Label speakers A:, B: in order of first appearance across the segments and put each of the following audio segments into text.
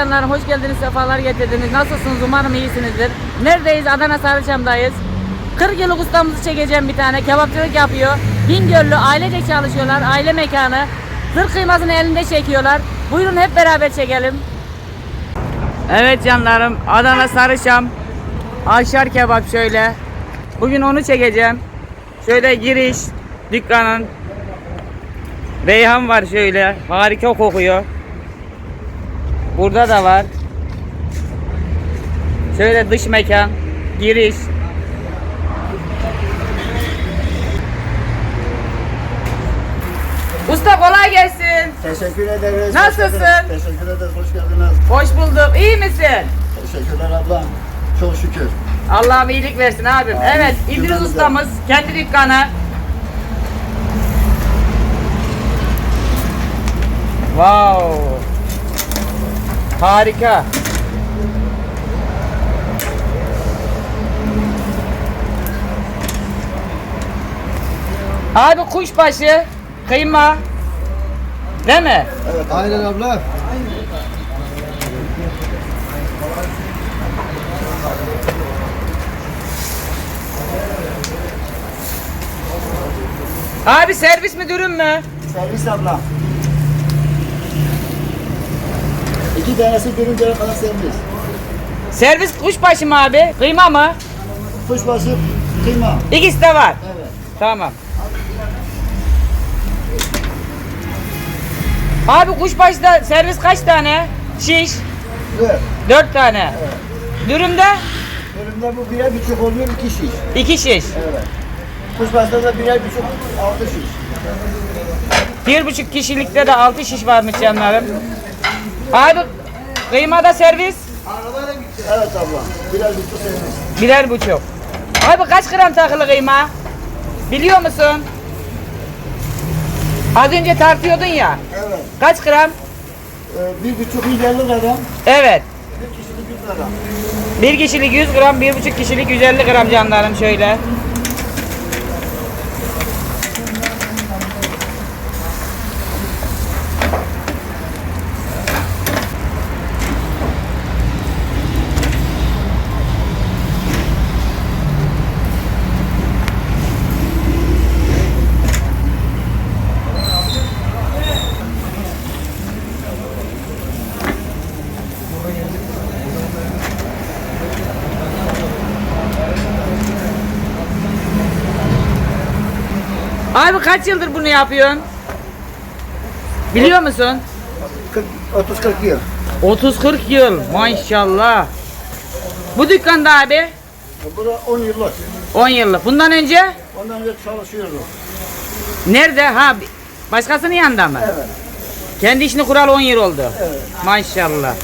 A: canlarım hoş geldiniz sefalar getirdiniz. Nasılsınız umarım iyisinizdir. Neredeyiz? Adana Sarıçam'dayız. 40 yıllık ustamızı çekeceğim bir tane. Kebapçılık yapıyor. Bingöllü ailecek çalışıyorlar. Aile mekanı. Zırh kıymasını elinde çekiyorlar. Buyurun hep beraber çekelim. Evet canlarım Adana Sarıçam. Aşar kebap şöyle. Bugün onu çekeceğim. Şöyle giriş dükkanın. Reyhan var şöyle. Harika kokuyor. Burada da var. Şöyle dış mekan, giriş. Usta kolay gelsin.
B: Teşekkür ederiz.
A: Nasılsın?
B: Hoş. Teşekkür ederiz. Hoş geldiniz.
A: Hoş bulduk. İyi misin?
B: Teşekkürler ablam. Çok şükür.
A: Allah'ım iyilik versin abim.
B: Amin.
A: Evet, İdris ustamız kendi dükkanı. Wow. Harika. Abi kuşbaşı, kıyma. Değil mi?
B: Evet. Aynen abla.
A: Abi servis mi dürüm mü?
B: Servis abla. İki tanesi dürümceye kadar servis.
A: Servis kuşbaşı mı abi? Kıyma mı?
B: Kuşbaşı, kıyma.
A: İkisi de var.
B: Evet.
A: Tamam. Abi kuşbaşıda servis kaç tane? Şiş.
B: Dört.
A: Dört tane. Dürümde
B: Dürümde bu birer buçuk oluyor iki şiş.
A: iki şiş.
B: Evet. Kuşbaşıda da birer buçuk altı şiş.
A: Bir buçuk kişilikte de altı şiş varmış canlarım. Abi kıymada servis
B: Evet abla. Birer buçuk servis.
A: birer buçuk. Abi kaç gram takılı kıyma? Biliyor musun? Az önce tartıyordun ya.
B: Evet.
A: Kaç gram?
B: Ee, bir buçuk 150 gram.
A: Evet.
B: Bir kişilik 100 gram.
A: Bir kişilik 100 gram, bir buçuk kişilik 150 gram canlarım şöyle. Abi kaç yıldır bunu yapıyorsun? Biliyor musun?
B: 30-40 yıl.
A: 30-40 yıl maşallah. Bu dükkanda abi
B: Burada 10 yıllık.
A: 10 yıllık. Bundan önce
B: Ondan önce çalışıyoruz.
A: nerede? Ha başkasının yanında mı?
B: Evet.
A: Kendi işini kural 10 yıl oldu.
B: Evet.
A: Maşallah.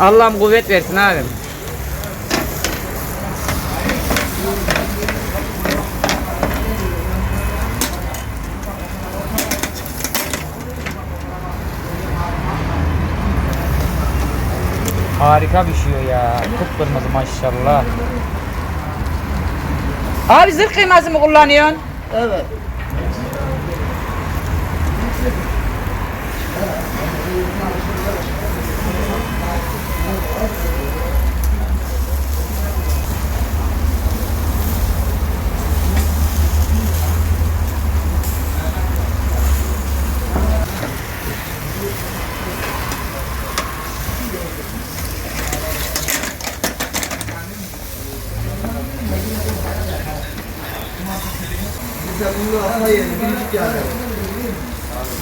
A: Allah'ım kuvvet versin abim. Harika pişiyor ya. Kıpkırmızı maşallah. Abi zırh kıyması mı kullanıyorsun?
B: Evet.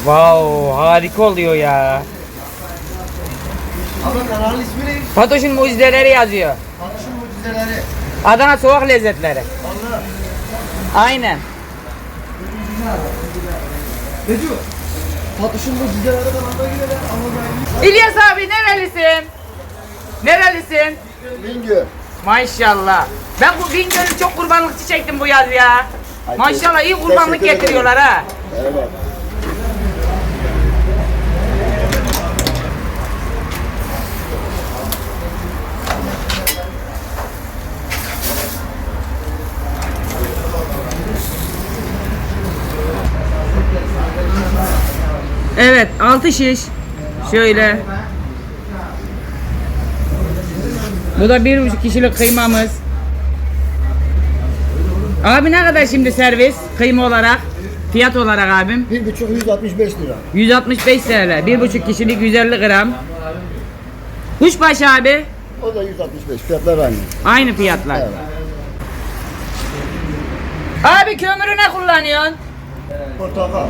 A: Wow, harika oluyor ya.
B: Ama kanalın ismi ne?
A: Fatoş'un mucizeleri yazıyor.
B: Atışın mucizeleri.
A: Adana soğuk lezzetleri.
B: Allah.
A: Aynen.
B: Necu. Atışın mucizeleri kanalda girer
A: İlyas abi nerelisin? Nerelisin?
B: Bingöl.
A: Maşallah. Ben bu Bingöl'ü çok kurbanlıkçı çektim bu yaz ya. Maşallah iyi kurbanlık getiriyorlar ha.
B: Evet.
A: Evet altı şiş. Şöyle. Bu da bir buçuk kişilik kıymamız. Abi ne kadar şimdi servis kıyma olarak? Fiyat olarak abim?
B: Bir buçuk 165 lira.
A: 165 TL. Bir buçuk kişilik 150 gram. Kuşbaşı abi.
B: O da 165. Fiyatlar aynı.
A: Aynı fiyatlar.
B: Evet.
A: Abi kömürü ne kullanıyorsun?
B: Portakal.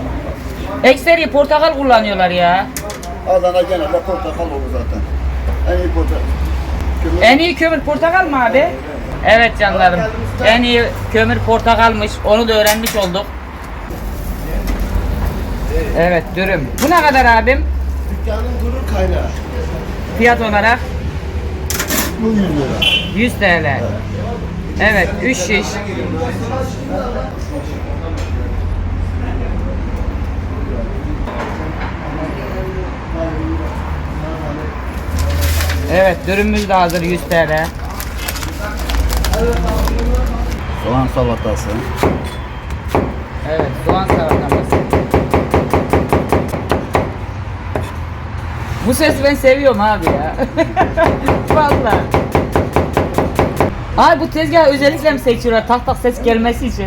A: Ekseri portakal kullanıyorlar ya.
B: Adana genelde portakal olur zaten. En iyi portakal. Kömür-
A: En iyi kömür portakal mı abi? Evet canlarım. En iyi kömür portakalmış. Onu da öğrenmiş olduk. Evet dürüm. Bu ne kadar abim?
B: Dükkanın gurur kaynağı.
A: Fiyat olarak
B: Bu 100 lira.
A: 100 TL. Evet 3 şiş. Evet dürümümüz de hazır 100 TL.
B: Soğan salatası.
A: Evet soğan salatamız. Bu sesi ben seviyorum abi ya. Vallahi. Abi bu tezgahı özellikle mi seçiyorlar tak tak ses gelmesi için?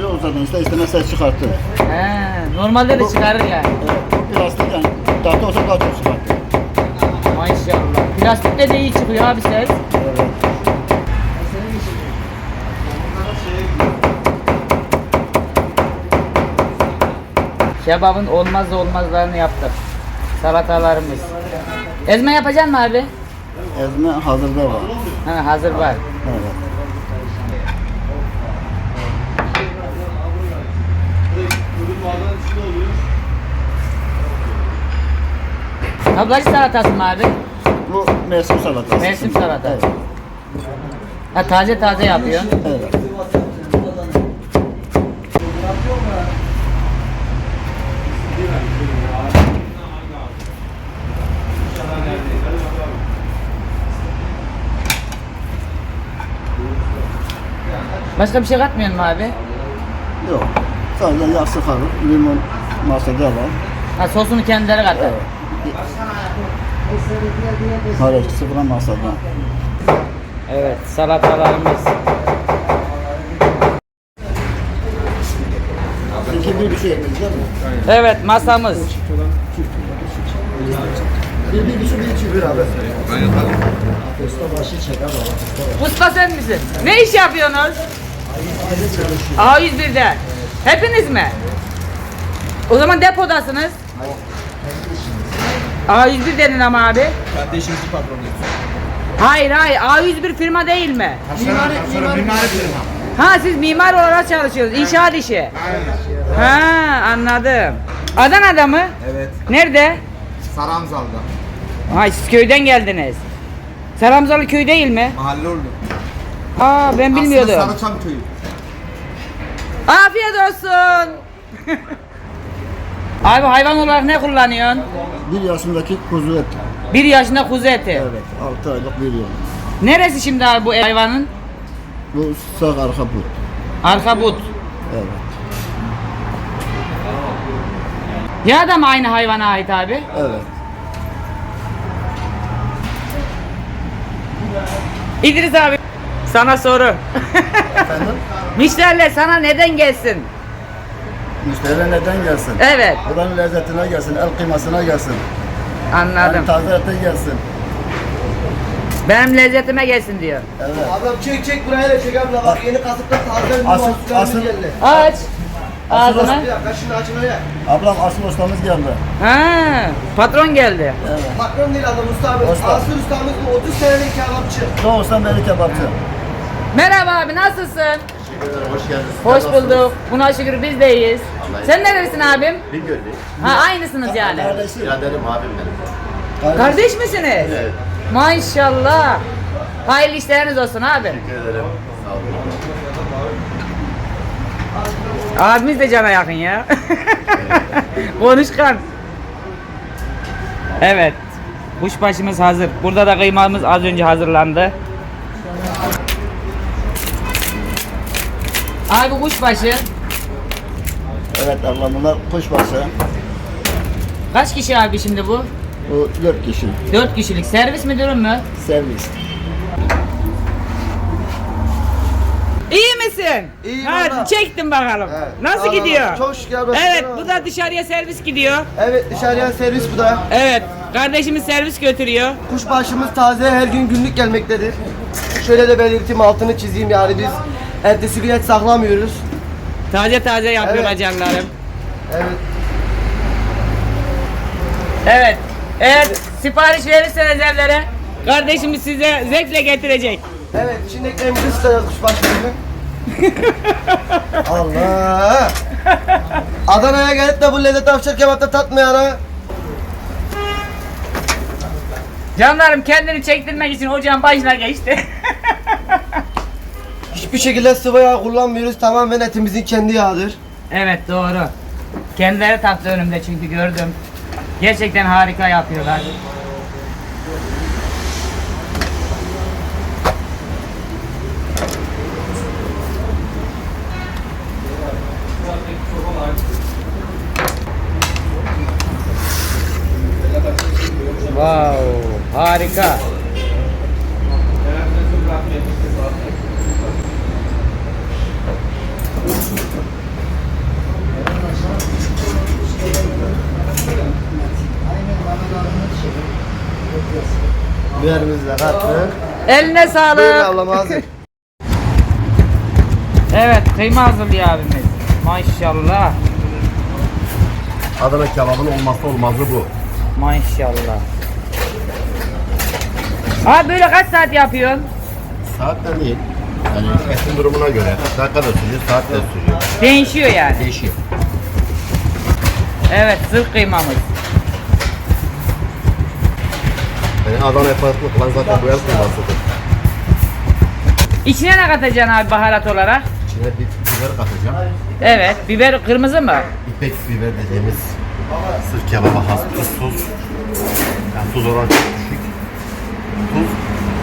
B: Yok zaten işte istemez ses çıkartır.
A: He, normalde de çıkarır yani.
B: Evet. Plastik yani. Tahta olsa daha çok çıkartır.
A: Maşallah. Plastikle de iyi çıkıyor abi ses.
B: Evet.
A: Kebabın olmaz olmazlarını yaptık. Salatalarımız. Ezme yapacaksın mı abi?
B: Ezme hazırda var.
A: Ha, hazır var.
B: Evet.
A: Tablacı salatası mı abi?
B: Bu mevsim salatası.
A: Mevsim salatası.
B: Evet.
A: Ha, taze taze yapıyorsun.
B: evet.
A: Başka bir şey katmıyorsun mu abi?
B: Yok. Sadece yağ sıkarım. Limon masada var.
A: Ha, sosunu kendileri katar.
B: Evet. Haraç sıfıra masada.
A: Evet, salatalarımız.
B: İki bir şey değil mi?
A: Evet, masamız.
B: Bir bir şey bir iki bir abi.
A: Usta sen misin? Ne iş yapıyorsunuz? A101'de. Hepiniz mi? O zaman depodasınız. A101 dedin ama abi.
C: Kardeşimizi patronuyuz.
A: Hayır hayır A101 firma değil mi?
C: Mimari, sonra mimari firma.
A: Ha siz mimar olarak çalışıyorsunuz. İnşaat işi. Ha anladım. Adana'da mı?
C: Evet.
A: Nerede?
C: Saramzal'da.
A: Ay siz köyden geldiniz. Saramzalı köy değil mi?
C: Mahalle oldu.
A: Aa ben bilmiyordum.
C: Aslında Sarıçam köyü.
A: Afiyet olsun. Abi hayvan olarak ne kullanıyorsun?
B: Bir yaşındaki kuzu eti.
A: Bir yaşında kuzu eti.
B: Evet. Altı aylık bir yıl.
A: Neresi şimdi abi bu hayvanın?
B: Bu sağ arka but.
A: Arka but.
B: Evet.
A: Ya da mı aynı hayvana ait abi?
B: Evet.
A: İdris abi. Sana soru.
B: Efendim?
A: Müşteriler sana neden gelsin?
B: Müşteri neden gelsin?
A: Evet
B: Buranın lezzetine gelsin, el kıymasına gelsin.
A: anladım.
B: Yani taze ete gelsin.
A: Benim lezzetime gelsin diyor.
B: Evet.
D: Ablam çek çek buraya da çek abla bak yeni kasıkta taze bir
B: Asıl- asıl-
D: geldi.
A: Aç. Ağzını.
D: Bir dakika şimdi açın öyle.
B: Ablam asıl ustamız geldi.
A: Ha, patron geldi.
B: Evet.
D: Patron değil adam usta abi.
B: Usta.
D: Asıl ustamız bu 30 senelik kebapçı.
B: Doğuştan beri kebapçı.
A: Merhaba abi nasılsın?
B: Hoş geldiniz.
A: Hoş bulduk. Buna şükür biz de iyiyiz. Sen neresin abim?
E: Bingöl'lü.
A: Ha aynısınız yani.
B: Kardeşim.
E: Biraderim abim benim.
A: Kardeş misiniz?
E: Evet.
A: Maşallah. Hayırlı işleriniz olsun abi.
E: Teşekkür ederim. Sağ olun.
A: Abimiz de cana yakın ya. Konuşkan. Evet. Kuşbaşımız hazır. Burada da kıymamız az önce hazırlandı. Abi bu kuşbaşı.
B: Evet ablam bunlar kuşbaşı.
A: Kaç kişi abi şimdi bu?
B: Bu 4 kişi.
A: 4 kişilik. Servis mi dürüm mü?
B: Servis.
A: İyi misin?
D: İyiyim
A: ha,
D: valla.
A: çektim bakalım.
D: Evet,
A: Nasıl
D: valla.
A: gidiyor?
D: Çok şükür.
A: Evet bu da dışarıya servis gidiyor.
D: Evet dışarıya servis bu da.
A: Evet kardeşimiz servis götürüyor.
D: Kuşbaşımız taze her gün günlük gelmektedir. Şöyle de belirteyim altını çizeyim yani biz ertesi et saklamıyoruz.
A: Taze taze yapıyorlar
D: Evet.
A: canlarım.
D: Evet.
A: Evet. Eğer sipariş verirseniz evlere kardeşimiz size zevkle getirecek.
D: Evet şimdi ekmeğimizi ısıtacağız kuşbaşımızın. Allah! Adana'ya gelip de bu lezzet afşar kebapta tatmayana
A: Canlarım kendini çektirmek için ocağın başına geçti.
D: Hiçbir şekilde sıvı yağ kullanmıyoruz. Tamamen etimizin kendi yağıdır.
A: evet doğru. Kendileri taktı önümde çünkü gördüm. Gerçekten harika yapıyorlar. Wow, harika.
D: De kattık.
A: Eline
D: Buyurun
A: sağlık.
D: ablam hazır.
A: Evet, kıyma hazırlıyor abimiz. Maşallah.
E: Adana kebabın olmazsa olmazı bu.
A: Maşallah. Abi böyle kaç saat yapıyorsun?
E: Saatten değil. Yani etin durumuna göre. Dakika da sürüyor, saat de sürüyor.
A: Değişiyor yani.
E: Değişiyor.
A: Evet, zırh kıymamız.
E: Yani Adana farklı kılan zaten bu yer kıymasıdır.
A: İçine ne katacaksın abi baharat olarak?
E: İçine bir biber katacağım.
A: Evet, biber kırmızı mı?
E: İpek biber dediğimiz sırf kebaba has tuzsuz. Yani tuz oranı çok düşük. Tuz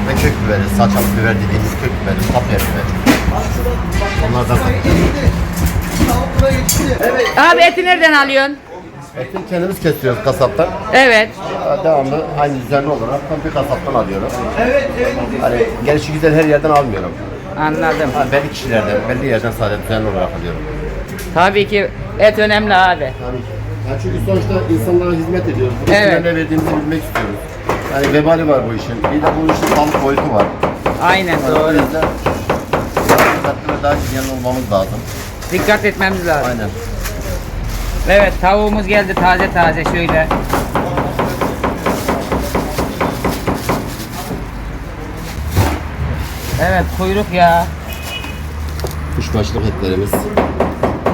E: ve kök biberi, saçalı biber dediğimiz kök biberi, kapya biberi. Onlardan katacağım.
D: Evet.
A: Abi eti nereden alıyorsun?
E: Etini kendimiz kesiyoruz kasaptan.
A: Evet.
E: Devamlı aynı düzenli olarak bir kasaptan alıyorum.
D: Evet, evet.
E: Hani gelişi güzel her yerden almıyorum.
A: Anladım.
E: Ha, belli kişilerden, belli yerden sadece düzenli olarak alıyorum.
A: Tabii ki et önemli abi.
E: Tabii ki. Yani çünkü sonuçta insanlara hizmet ediyoruz. Bu
A: Evet.
E: evet. ne verdiğimizi bilmek istiyoruz. Yani vebali var bu işin. Bir de bu işin sağlık boyutu var.
A: Aynen
E: Yani o
A: doğru.
E: yüzden daha dikkatli ve daha hijyenli olmamız lazım.
A: Dikkat etmemiz lazım.
E: Aynen.
A: Evet, tavuğumuz geldi taze taze şöyle. Evet, kuyruk ya.
E: Kuşbaşlık etlerimiz.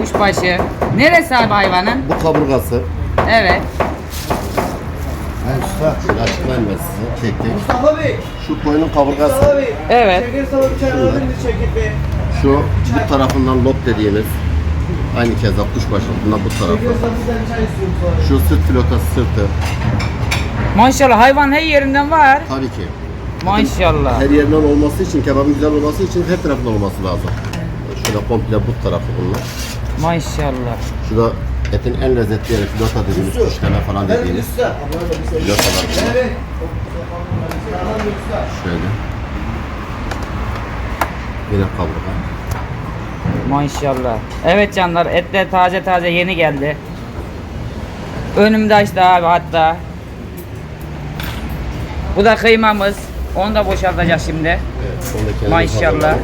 A: Kuşbaşı. Neresi abi hayvanın?
E: Bu kaburgası.
A: Evet.
E: Ben usta. Şöyle açıklayayım ben size tek tek.
D: Mustafa Bey,
E: Şu koyunun
D: Mustafa
E: kaburgası.
D: Bey.
A: Evet.
D: Şeker sana bir çay alabilir miyiz Şevket Bey?
E: Şu bu tarafından lob dediğimiz. Aynı keza kuşbaşı. Bundan bu tarafı. Şu sırt filotası sırtı.
A: Maşallah hayvan her yerinden var.
E: Tabii ki.
A: Maşallah.
E: Her yerinden olması için, kebabın güzel olması için her tarafında olması lazım. Şurada komple bu tarafı bunlar.
A: Maşallah.
E: Şurada etin en lezzetli yeri filota dediğimiz, kuşleme falan
D: Ben
E: dediğimiz
D: usta.
E: filotalar bunlar. Şöyle. Yine kaburga.
A: Maşallah. Evet canlar etler taze taze yeni geldi. Önümde açtı abi hatta. Bu da kıymamız. Onu da boşaltacağız şimdi.
E: Evet,
A: Maşallah.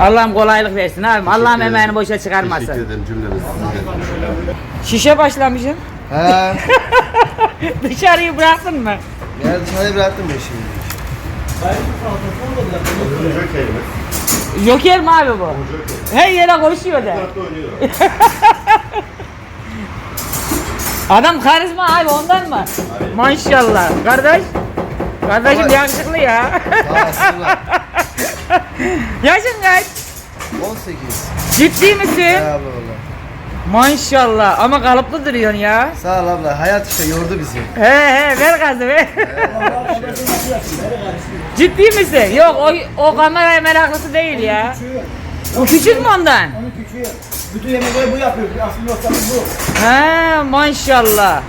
A: Allah'ım kolaylık versin abi. Allah'ım emeğini boşa
E: Teşekkür
A: çıkarmasın.
E: ederim cümlemiz.
A: Şişe başlamışım.
D: He.
A: Dışarıyı bıraktın mı?
D: Ya dışarıya bıraktım ben şimdi.
E: Jokerimiz.
A: Joker mi abi bu? Her yere koşuyor da. Adam karizma abi ondan mı? Maşallah. Kardeş. Kardeşim
D: Vay.
A: yakışıklı ya. Yaşın kaç?
D: 18.
A: Ciddi misin?
D: Valla.
A: Maşallah ama kalıplı duruyorsun ya.
D: Sağ ol abla. Hayat işte yordu bizi.
A: He he ver gazı ver. Ciddi misin? Yok o, o kameraya meraklısı değil ya. O küçük mü ondan?
F: Onun küçüğü. Bütün yemekleri bu yapıyor. Aslında ortamı bu.
A: He maşallah.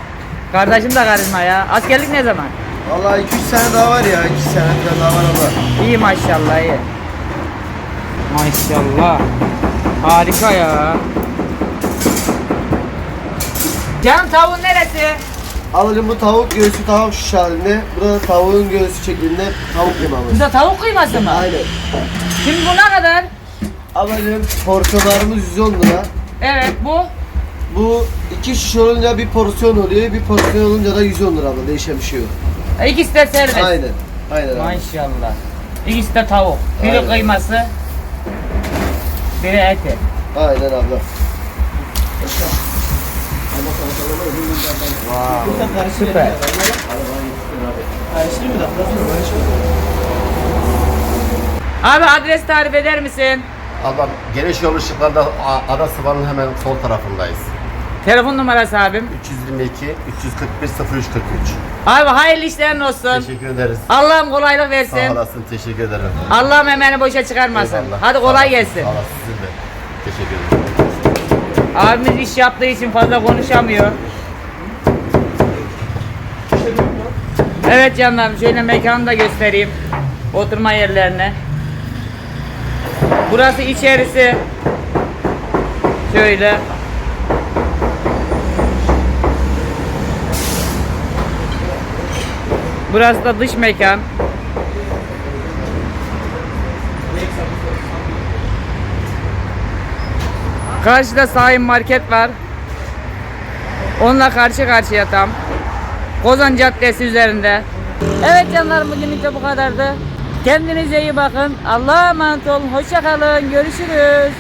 A: Kardeşim de karizma ya. Askerlik ne zaman?
D: Vallahi 2-3 sene daha var ya. 2 sene falan daha var ama.
A: İyi maşallah iyi. Maşallah. Harika ya. Canım tavuğun neresi?
D: Alalım bu tavuk göğsü tavuk şiş halinde. Burada tavuğun göğsü şeklinde tavuk yemamız.
A: Bu da tavuk kıyması mı?
D: Aynen.
A: Şimdi bu ne kadar?
D: Alalım porsiyonlarımız 110 lira.
A: Evet bu.
D: Bu iki şiş olunca bir porsiyon oluyor. Bir porsiyon olunca da 110 lira abla. Değişen bir şey yok.
A: İkisi de serbest.
D: Aynen. Aynen abi.
A: Maşallah. İkisi de tavuk. Biri
D: Aynen.
A: kıyması. Biri eti.
D: Aynen abla.
A: Süper. Abi adres tarif eder misin?
E: Ablam geniş yol ışıklarında A- Ada Sıvan'ın hemen sol tarafındayız.
A: Telefon numarası abim.
E: 322 341 0343.
A: Abi hayırlı işlerin olsun.
E: Teşekkür ederiz.
A: Allah'ım kolaylık
E: Sağ
A: versin.
E: olasın. Teşekkür ederim.
A: Allah'ım emeğini boşa çıkarmasın.
E: Eyvallah.
A: Hadi
E: Sağ
A: kolay
E: olasın.
A: gelsin.
E: Sağ olasın. Sizin de. Teşekkür ederim.
A: Abimiz iş yaptığı için fazla konuşamıyor. Evet canlarım şöyle mekanı da göstereyim. Oturma yerlerine. Burası içerisi. Şöyle. Burası da dış mekan. Karşıda sahim market var. Onunla karşı karşıya tam. Kozan Caddesi üzerinde. Evet canlarım bugünlük de bu kadardı. Kendinize iyi bakın. Allah'a emanet olun. Hoşça kalın. Görüşürüz.